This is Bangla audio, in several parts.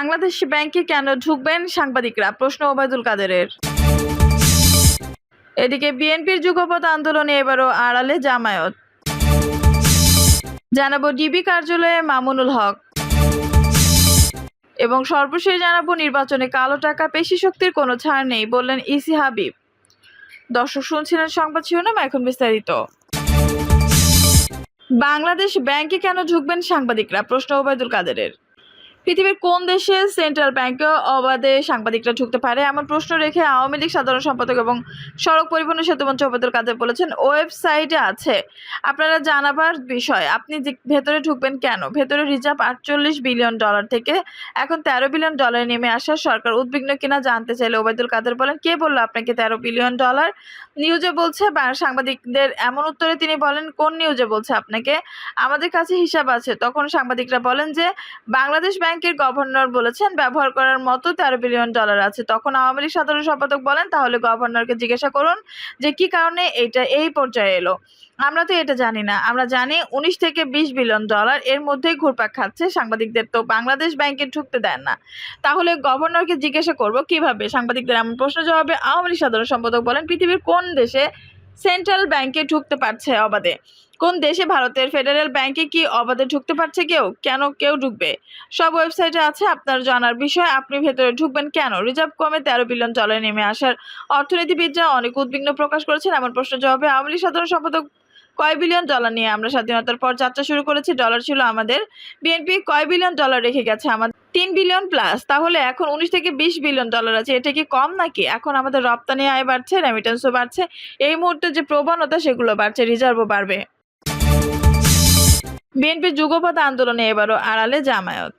বাংলাদেশ ব্যাংকে কেন ঢুকবেন সাংবাদিকরা? প্রশ্ন ওবায়দুল কাদেরের। এদিকে বিএনপির যুগপৎ আন্দোলনে এবারও আড়ালে জামায়াত। জানাব ডিবি কার্যালয়ে মামুনুল হক। এবং সর্বশেষ জানাব নির্বাচনে কালো টাকা পেশি শক্তির কোনো ছাড় নেই, বললেন ইসি হাবিব। দর্শক শুনছিলেন সংবাদ শিরোনাম, এখন বিস্তারিত। বাংলাদেশ ব্যাংকে কেন ঢুকবেন সাংবাদিকরা? প্রশ্ন ওবায়দুল কাদেরের। পৃথিবীর কোন দেশে সেন্ট্রাল ব্যাংকে অবাধে সাংবাদিকরা ঢুকতে পারে? এমন প্রশ্ন রেখে আওয়ামী লীগ সাধারণ সম্পাদক এবং সড়ক পরিবহন সেতুমন্ত্রী ওবায়দুল কাদের বলেছেন, ওয়েবসাইটে আছে। আপনারা জানাবার বিষয়, আপনি ভেতরে ঢুকবেন কেন? ভেতরে রিজার্ভ আটচল্লিশ বিলিয়ন ডলার থেকে এখন তেরো বিলিয়ন ডলারে নেমে আসার সরকার উদ্বিগ্ন কিনা জানতে চাইলে ওবায়দুল কাদের বলেন, কে বলল আপনাকে তেরো বিলিয়ন ডলার? নিউজে বলছে সাংবাদিকদের এমন উত্তরে তিনি বলেন, কোন নিউজে বলছে আপনাকে? আমাদের কাছে হিসাব আছে। তখন সাংবাদিকরা বলেন যে, বাংলাদেশ ব্যাংকের গভর্নর বলেছেন, ব্যবহার করার মতো তেরো বিলিয়ন ডলার আছে। তখন আওয়ামী লীগ সাধারণ সম্পাদক বলেন, তাহলে গভর্নরকে জিজ্ঞাসা করুন যে কি কারণে এটা এই পর্যায়ে এলো। আমরা তো এটা জানি না। আমরা জানি উনিশ থেকে বিশ বিলিয়ন ডলার, এর মধ্যেই ঘুরপাক খাচ্ছে। সাংবাদিকদের তো বাংলাদেশ ব্যাংকে ঢুকতে দেন না। তাহলে গভর্নরকে জিজ্ঞাসা করব কীভাবে? সাংবাদিকদের এমন প্রশ্ন জবাবে আওয়ামী লীগ সাধারণ সম্পাদক বলেন, পৃথিবীর কোন দেশে সেন্ট্রাল ব্যাংকে ঢুকতে পারছে অবাধে। কোন দেশে ভারতের ফেডারেল ব্যাংকে কি অবাধে ঢুকতে পারছে কেউ? কেন কেউ ঢুকবে? সব ওয়েবসাইটে আছে আপনার জানার বিষয়, আপনি ভেতরে ঢুকবেন কেন? রিজার্ভ কমে তেরো বিলিয়ন ডলার নেমে আসার। অর্থনীতিবিদরা অনেক উদ্বিগ্ন প্রকাশ করেছেন এমন প্রশ্ন জবাবে আওয়ামী সাধারণ সম্পাদক কয় বিলিয়ন ডলার নিয়ে আমরা স্বাধীনতার পর যাত্রা শুরু করেছি? ডলার ছিল আমাদের বিএনপি কয় বিলিয়ন ডলার রেখে গেছে? আমাদের তিন বিলিয়ন প্লাস তাহলে এখন উনিশ থেকে বিশ বিলিয়ন ডলার আছে। এটা কি কম নাকি? এখন আমাদের রপ্তানি আয় বাড়ছে রেমিটেন্সও বাড়ছে। এই মুহূর্তে যে প্রবণতা, সেগুলো বাড়ছে রিজার্ভও বাড়বে। বিএনপির যুগপৎ আন্দোলনে এবারও আড়ালে জামায়াত।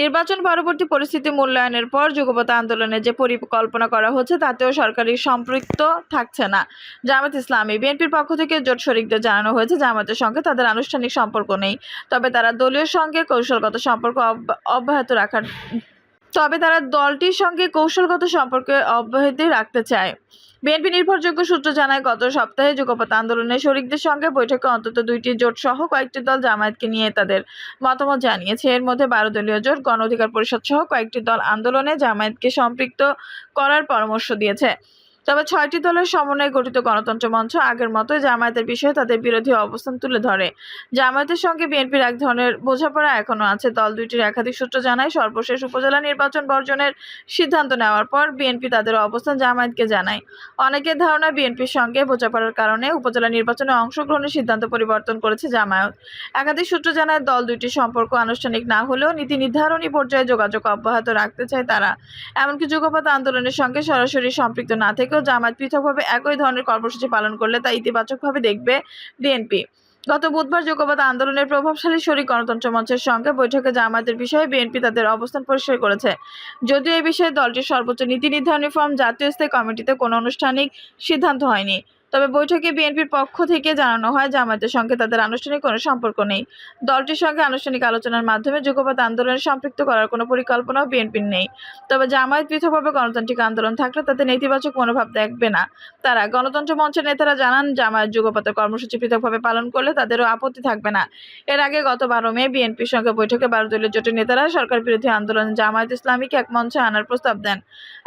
নির্বাচন পরবর্তী পরিস্থিতি মূল্যায়নের পর যুগপৎ আন্দোলনে যে পরিকল্পনা করা হচ্ছে, তাতেও সরকারি সম্পৃক্ত থাকছে না। জামাত ইসলামী, বিএনপির পক্ষ থেকে জোট শরিকদের জানানো হয়েছে জামাতের সঙ্গে তাদের আনুষ্ঠানিক সম্পর্ক নেই। তবে তারা দলীয় সঙ্গে কৌশলগত সম্পর্ক অব্য- অব্যাহত রাখার, তবে তারা দলটির সঙ্গে কৌশলগত সম্পর্কে অব্যাহতি রাখতে চায়। বিএনপি নির্ভরযোগ্য সূত্র জানায়, গত সপ্তাহে যুগপথ আন্দোলনে শরিকদের সঙ্গে বৈঠকে অন্তত দুইটি জোট সহ কয়েকটি দল জামায়াতকে নিয়ে তাদের মতামত জানিয়েছে। এর মধ্যে বারো দলীয় জোট, গণ অধিকার পরিষদ সহ কয়েকটি দল আন্দোলনে জামায়াতকে সম্পৃক্ত করার পরামর্শ দিয়েছে। তবে ছয়টি দলের সমন্বয়ে গঠিত গণতন্ত্র মঞ্চ আগের মতোই জামায়াতের বিষয়ে তাদের বিরোধী অবস্থান তুলে ধরে। জামায়াতের সঙ্গে বিএনপির এক ধরনের বোঝাপড়া এখনও আছে। দল দুইটির একাধিক সূত্র জানায়, সর্বশেষ উপজেলা নির্বাচন বর্জনের সিদ্ধান্ত নেওয়ার পর বিএনপি তাদের অবস্থান জামায়াতকে জানায়। অনেকের ধারণা, বিএনপির সঙ্গে বোঝাপড়ার কারণে উপজেলা নির্বাচনে অংশগ্রহণের সিদ্ধান্ত পরিবর্তন করেছে জামায়াত। একাধিক সূত্র জানায়, দল দুইটির সম্পর্ক আনুষ্ঠানিক না হলেও নীতি নির্ধারণী পর্যায়ে যোগাযোগ অব্যাহত রাখতে চায় তারা। এমনকি যুগপৎ আন্দোলনের সঙ্গে সরাসরি সম্পৃক্ত না থেকেও জামায়াত পৃথকভাবে একই ধরনের কর্মসূচি পালন করলে তা ইতিবাচকভাবে দেখবে বিএনপি। গত বুধবার যোগ্যবাদ আন্দোলনের প্রভাবশালী শরিক গণতন্ত্র মঞ্চের সঙ্গে বৈঠকে জামায়াতের বিষয়ে বিএনপি তাদের অবস্থান পরিষ্কার করেছে। যদিও এ বিষয়ে দলটির সর্বোচ্চ নীতি নির্ধারণী ফর্ম জাতীয় স্থায়ী কমিটিতে কোনো আনুষ্ঠানিক সিদ্ধান্ত হয়নি। তবে বৈঠকে বিএনপির পক্ষ থেকে জানানো হয়, জামায়াতের সঙ্গে তাদের আনুষ্ঠানিক কোনো সম্পর্ক নেই। দলটির সঙ্গে আনুষ্ঠানিক আলোচনার মাধ্যমে যুগপৎ আন্দোলনে সম্পৃক্ত করার কোনো পরিকল্পনাও বিএনপির নেই। তবে জামায়াত পৃথকভাবে গণতান্ত্রিক আন্দোলন থাকলে তাতে নেতিবাচক মনোভাব দেখবে না। তারা গণতন্ত্র মঞ্চের নেতারা জানান, জামায়াত যুগপতের কর্মসূচি পৃথকভাবে পালন করলে তাদেরও আপত্তি থাকবে না। এর আগে গত বারো মে বিএনপির সঙ্গে বৈঠকে বারো দলীয় জোটের নেতারা সরকার বিরোধী আন্দোলন জামায়াত ইসলামীকে এক মঞ্চে আনার প্রস্তাব দেন।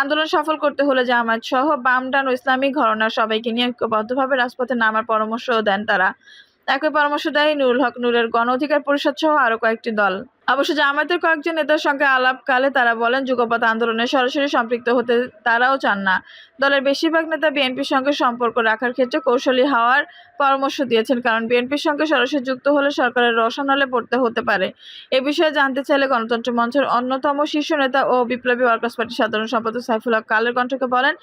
আন্দোলন সফল করতে হলে জামায়াত সহ বাম ডান ও ইসলামিক ঘরনার সবাইকে নিয়ে ঐক্যবদ্ধভাবে রাজপথে নামার পরামর্শও দেন তারা। একই পরামর্শ দেয় নুরুল হক, নুরের গণ অধিকার পরিষদ সহ আরও কয়েকটি দল। অবশ্য জামায়াতের কয়েকজন নেতার সঙ্গে আলাপকালে তারা বলেন, যুগপৎ আন্দোলনে সরাসরি সম্পৃক্ত হতে তারাও চান না। দলের বেশিরভাগ নেতা বিএনপির সঙ্গে সম্পর্ক রাখার ক্ষেত্রে কৌশলী হওয়ার পরামর্শ দিয়েছেন, কারণ বিএনপির সঙ্গে সরাসরি যুক্ত হলে সরকারের রসানলে পড়তে হতে পারে। এ বিষয়ে জানতে চাইলে গণতন্ত্র মঞ্চের অন্যতম শীর্ষ নেতা ও বিপ্লবী ওয়ার্কার্স পার্টির সাধারণ সম্পাদক সাইফুল হক কালের কণ্ঠকে বলেন,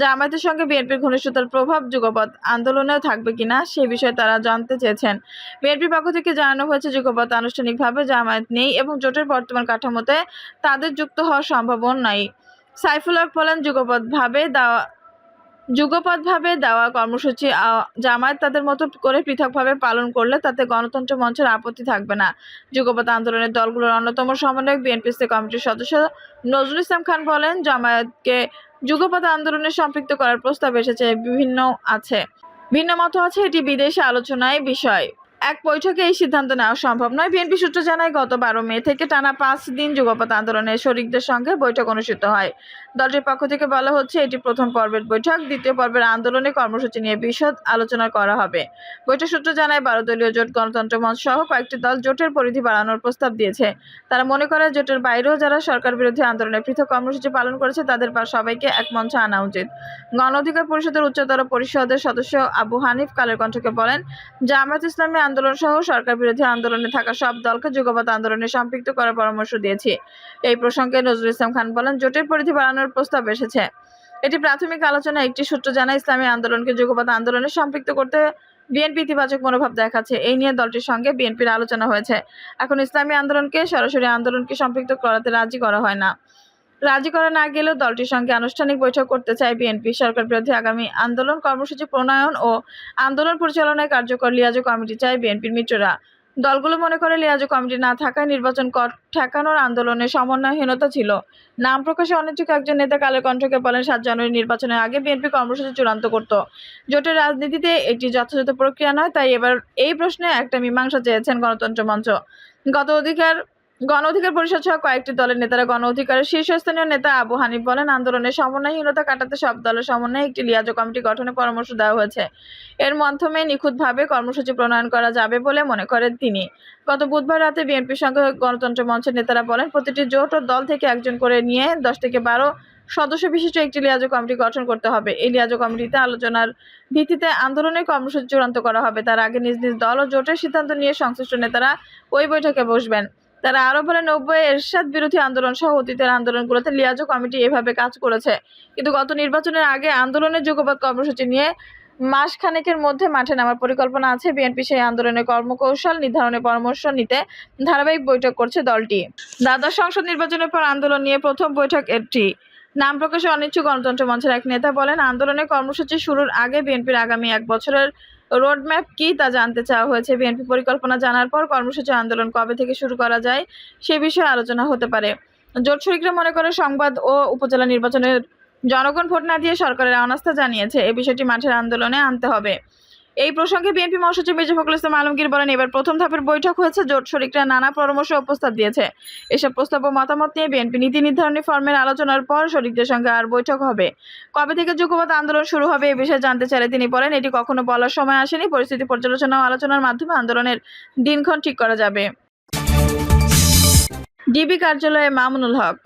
জামায়াতের সঙ্গে বিএনপির ঘনিষ্ঠতার প্রভাব যুগপৎ আন্দোলনেও থাকবে কিনা সে বিষয়ে তারা জানতে চেয়েছেন। বিএনপির পক্ষ থেকে জানানো হয়েছে, যুগপৎ আনুষ্ঠানিকভাবে জামায়াত নেই এবং জোটের বর্তমান কাঠামোতে তাদের যুক্ত হওয়ার সম্ভাবনা নাই। সাইফুল হক বলেন, যুগপৎভাবে দেওয়া যুগপৎভাবে দেওয়া কর্মসূচি জামায়াত তাদের মতো করে পৃথকভাবে পালন করলে তাতে গণতন্ত্র মঞ্চের আপত্তি থাকবে না। যুগপৎ আন্দোলনের দলগুলোর অন্যতম সমন্বয়ক বিএনপিসি কমিটির সদস্য নজরুল ইসলাম খান বলেন, জামায়াতকে যুগপৎ আন্দোলনে সম্পৃক্ত করার প্রস্তাব এসেছে, বিভিন্ন আছে। ভিন্ন মত আছে, এটি বিদেশে আলোচনায় বিষয়। এক বৈঠকে এই সিদ্ধান্ত নেওয়া সম্ভব নয়। বিএনপি সূত্র জানায়, গত বারো মে থেকে টানা পাঁচ দিন যুগপথ আন্দোলনের শরিকদের সঙ্গে বৈঠক অনুষ্ঠিত হয়। দলটির পক্ষ থেকে বলা হচ্ছে, এটি প্রথম পর্বের বৈঠক। দ্বিতীয় পর্বের আন্দোলনে কর্মসূচি নিয়ে বিশদ আলোচনা করা হবে। বৈঠক সূত্র জানায়, বারো দলীয় জোট গণতন্ত্র মঞ্চ সহ কয়েকটি দল জোটের পরিধি বাড়ানোর প্রস্তাব দিয়েছে। তারা মনে করে, জোটের বাইরেও যারা সরকার বিরোধী আন্দোলনে পৃথক কর্মসূচি পালন করেছে, তাদের পা সবাইকে এক মঞ্চে আনা উচিত। গণ অধিকার পরিষদের উচ্চতর পরিষদের সদস্য আবু হানিফ কালের কণ্ঠকে বলেন, জামায়াত ইসলামী আন্দোলন সহ সরকার বিরোধী আন্দোলনে থাকা সব দলকে যুগপৎ আন্দোলনে সম্পৃক্ত করার পরামর্শ দিয়েছি। এই প্রসঙ্গে নজরুল ইসলাম খান বলেন, জোটের পরিধি বাড়ানোর প্রস্তাব এসেছে। এটি প্রাথমিক আলোচনা একটি সূত্র জানায়, ইসলামী আন্দোলনকে যুগপৎ আন্দোলনে সম্পৃক্ত করতে বিএনপি ইতিবাচক মনোভাব দেখাচ্ছে। এই নিয়ে দলটির সঙ্গে বিএনপির আলোচনা হয়েছে। এখন ইসলামী আন্দোলনকে সরাসরি আন্দোলনকে সম্পৃক্ত করাতে রাজি করা হয় না। রাজি করা না গেলেও দলটির সঙ্গে আনুষ্ঠানিক বৈঠক করতে চায় বিএনপি। সরকার বিরোধী আগামী আন্দোলন কর্মসূচি প্রণয়ন ও আন্দোলন পরিচালনায় কার্যকর লিয়াজো কমিটি চায় বিএনপির মিত্ররা। দলগুলো মনে করে লিয়াজু কমিটি না থাকায় নির্বাচন কর ঠেকানোর আন্দোলনে সমন্বয়হীনতা ছিল। নাম প্রকাশে অনিচ্ছুক একজন নেতা কালের কণ্ঠকে বলেন, সাত জানুয়ারি নির্বাচনের আগে বিএনপি কর্মসূচি চূড়ান্ত করত। জোটের রাজনীতিতে এটি যথাযথ প্রক্রিয়া নয়, তাই এবার এই প্রশ্নে একটা মীমাংসা চেয়েছেন গণতন্ত্র মঞ্চ। গত অধিকার গণ অধিকার পরিষদ সহ কয়েকটি দলের নেতারা গণ অধিকারের শীর্ষস্থানীয় নেতা আবু হানিফ বলেন, আন্দোলনের সমন্বয়হীনতা কাটাতে সব দলের সমন্বয়ে একটি লিয়াজো কমিটি গঠনের পরামর্শ দেওয়া হয়েছে। এর মাধ্যমে নিখুঁতভাবে কর্মসূচি প্রণয়ন করা যাবে বলে মনে করেন তিনি। গত বুধবার রাতে বিএনপির সঙ্গে গণতন্ত্র মঞ্চের নেতারা বলেন, প্রতিটি জোট ও দল থেকে একজন করে নিয়ে দশ থেকে বারো সদস্য বিশিষ্ট একটি লিয়াজো কমিটি গঠন করতে হবে। এই লিয়াজো কমিটিতে আলোচনার ভিত্তিতে আন্দোলনের কর্মসূচি চূড়ান্ত করা হবে। তার আগে নিজ নিজ দল ও জোটের সিদ্ধান্ত নিয়ে সংশ্লিষ্ট নেতারা ওই বৈঠকে বসবেন। তারা আরও বলেন নব্বই এরশাদ বিরোধী আন্দোলন সহ অতীতের আন্দোলনগুলোতে লিয়াজো কমিটি এভাবে কাজ করেছে। কিন্তু গত নির্বাচনের আগে আন্দোলনের যুগপৎ কর্মসূচি নিয়ে মাস খানেকের মধ্যে মাঠে নামার পরিকল্পনা আছে বিএনপি। সেই আন্দোলনের কর্মকৌশল নির্ধারণের পরামর্শ নিতে ধারাবাহিক বৈঠক করছে দলটি। দ্বাদশ সংসদ নির্বাচনের পর আন্দোলন নিয়ে প্রথম বৈঠক এটি। নাম প্রকাশে অনিচ্ছুক গণতন্ত্র মঞ্চের এক নেতা বলেন, আন্দোলনের কর্মসূচি শুরুর আগে বিএনপির আগামী এক বছরের রোডম্যাপ কী তা জানতে চাওয়া হয়েছে। বিএনপি পরিকল্পনা জানার পর কর্মসূচি আন্দোলন কবে থেকে শুরু করা যায় সে বিষয়ে আলোচনা হতে পারে। জোট শরিকরা মনে করে সংবাদ ও উপজেলা নির্বাচনের জনগণ ভোট না দিয়ে সরকারের অনাস্থা জানিয়েছে। এ বিষয়টি মাঠের আন্দোলনে আনতে হবে। এই প্রসঙ্গে বিএনপি মহাসচিব মির্জা ফখরুল ইসলাম আলমগীর বলেন, এবার প্রথম ধাপের বৈঠক হয়েছে, জোট শরিকরা নানা পরামর্শ ও প্রস্তাব দিয়েছে। এসব প্রস্তাব ও মতামত নিয়ে বিএনপি নীতি নির্ধারণী ফর্মের আলোচনার পর শরিকদের সঙ্গে আর বৈঠক হবে। কবে থেকে যুগপৎ আন্দোলন শুরু হবে এ বিষয়ে জানতে চাইলে তিনি বলেন, এটি কখনো বলার সময় আসেনি, পরিস্থিতি পর্যালোচনা ও আলোচনার মাধ্যমে আন্দোলনের দিনক্ষণ ঠিক করা যাবে। ডিবি কার্যালয়ে মামুনুল হক।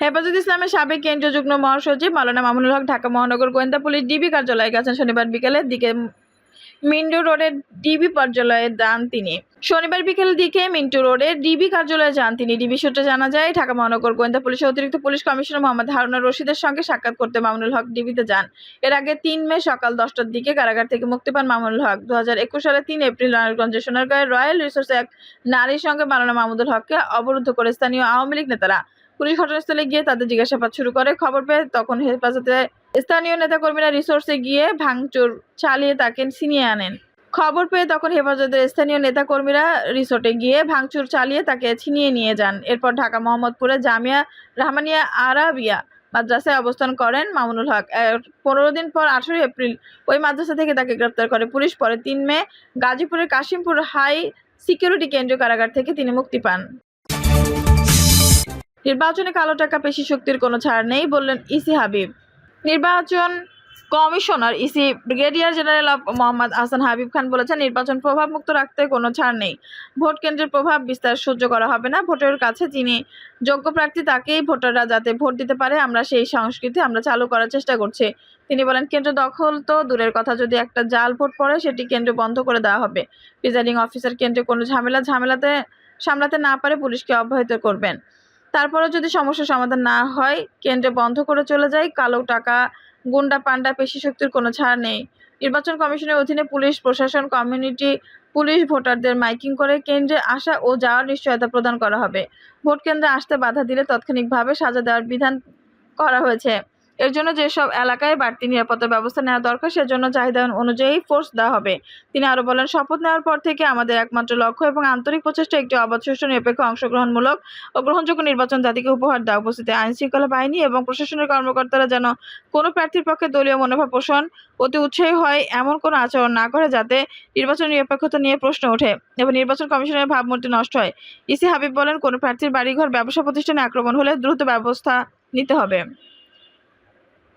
হেফাজত ইসলামের সাবেক কেন্দ্রীয় যুগ্ম মহাসচিব মাওলানা মামুনুল হক ঢাকা মহানগর গোয়েন্দা পুলিশ ডিবি কার্যালয়ে গেছেন শনিবার বিকেলের দিকে। মিন্টু রোডের ডিবি কার্যালয়ে যান তিনি। শনিবার বিকেল দিকে মিন্টু রোডের ডিবি কার্যালয়ে যান তিনি। ডিবি সূত্রে জানা যায়, ঢাকা মহানগর গোয়েন্দা পুলিশের অতিরিক্ত পুলিশ কমিশনার মোহাম্মদ হারুনা রশিদের সঙ্গে সাক্ষাৎ করতে মামুনুল হক ডিবিতে যান। এর আগে তিন মে সকাল দশটার দিকে কারাগার থেকে মুক্তি পান মামুনুল হক। দু হাজার একুশ সালে তিন এপ্রিল নারায়ণগঞ্জের সোনারগাঁয়ের রয়্যাল রিসোর্সে এক নারীর সঙ্গে মালানা মাহমুদুল হককে অবরুদ্ধ করে স্থানীয় আওয়ামী লীগ নেতারা পুলিশ ঘটনাস্থলে গিয়ে তাদের জিজ্ঞাসাবাদ শুরু করে। খবর পেয়ে তখন হেফাজতে স্থানীয় নেতাকর্মীরা রিসোর্সে গিয়ে ভাঙচুর চালিয়ে তাকে ছিনিয়ে আনেন। খবর পেয়ে তখন হেফাজতের স্থানীয় নেতাকর্মীরা রিসোর্টে গিয়ে ভাঙচুর চালিয়ে তাকে ছিনিয়ে নিয়ে যান। এরপর ঢাকা মোহাম্মদপুরে জামিয়া রহমানিয়া আরাবিয়া মাদ্রাসায় অবস্থান করেন মামুনুল হক। পনেরো দিন পর আঠেরোই এপ্রিল ওই মাদ্রাসা থেকে তাকে গ্রেপ্তার করে পুলিশ। পরে তিন মে গাজীপুরের কাশিমপুর হাই সিকিউরিটি কেন্দ্রীয় কারাগার থেকে তিনি মুক্তি পান। নির্বাচনে কালো টাকা পেশি শক্তির কোনো ছাড় নেই বললেন ইসি হাবিব। নির্বাচন commissioner EC brigadier general Mohammad Hasan Habib Khan বলেছেন, নির্বাচন প্রভাবমুক্ত রাখতে কোনো ছাড় নেই। ভোট কেন্দ্রের প্রভাব বিস্তার সহ্য করা হবে না। ভোটের কাছে যিনি যোগ্য প্রার্থী, তাকেই ভোটাররা যাতে ভোট দিতে পারে, আমরা সেই সংস্কৃতি আমরা চালু করার চেষ্টা করছি। তিনি বলেন, কেন্দ্র দখল তো দূরের কথা, যদি একটা জাল ভোট পড়ে, সেটি কেন্দ্র বন্ধ করে দেওয়া হবে। প্রিজাইডিং অফিসার কেন্দ্রে কোনো ঝামেলা, ঝামেলাতে সামলাতে না পারে, পুলিশকে অব্যাহত করবেন। তারপরে যদি সমস্যা সমাধান না হয়, কেন্দ্রে বন্ধ করে চলে যায় কালো টাকা, গুন্ডা পান্ডা, পেশি শক্তির কোনো ছাড় নেই। নির্বাচন কমিশনের অধীনে পুলিশ, প্রশাসন, কমিউনিটি, পুলিশ ভোটারদের মাইকিং করে কেন্দ্রে আসা ও যাওয়ার নিশ্চয়তা প্রদান করা হবে। ভোট কেন্দ্রে আসতে বাধা দিলে তাৎক্ষণিকভাবে সাজা দেওয়ার বিধান করা হয়েছে। এর জন্য যেসব এলাকায় বাড়তি নিরাপত্তা ব্যবস্থা নেওয়া দরকার, সেজন্য চাহিদা অনুযায়ী ফোর্স দেওয়া হবে। তিনি আরও বলেন, শপথ নেওয়ার পর থেকে আমাদের একমাত্র লক্ষ্য এবং আন্তরিক প্রচেষ্টা একটি অবাধ সুষ্ঠু নিরপেক্ষ অংশগ্রহণমূলক ও গ্রহণযোগ্য নির্বাচন জাতিকে উপহার দেওয়া উপস্থিতি। আইন শৃঙ্খলা বাহিনী এবং প্রশাসনের কর্মকর্তারা যেন কোনো প্রার্থীর পক্ষে দলীয় মনোভাব পোষণ অতি উৎসাহী হয়, এমন কোনো আচরণ না করে যাতে নির্বাচন নিরপেক্ষতা নিয়ে প্রশ্ন ওঠে এবং নির্বাচন কমিশনের ভাবমূর্তি নষ্ট হয়। ইসি হাবিব বলেন, কোনো প্রার্থীর বাড়িঘর, ব্যবসা প্রতিষ্ঠানে আক্রমণ হলে দ্রুত ব্যবস্থা নিতে হবে।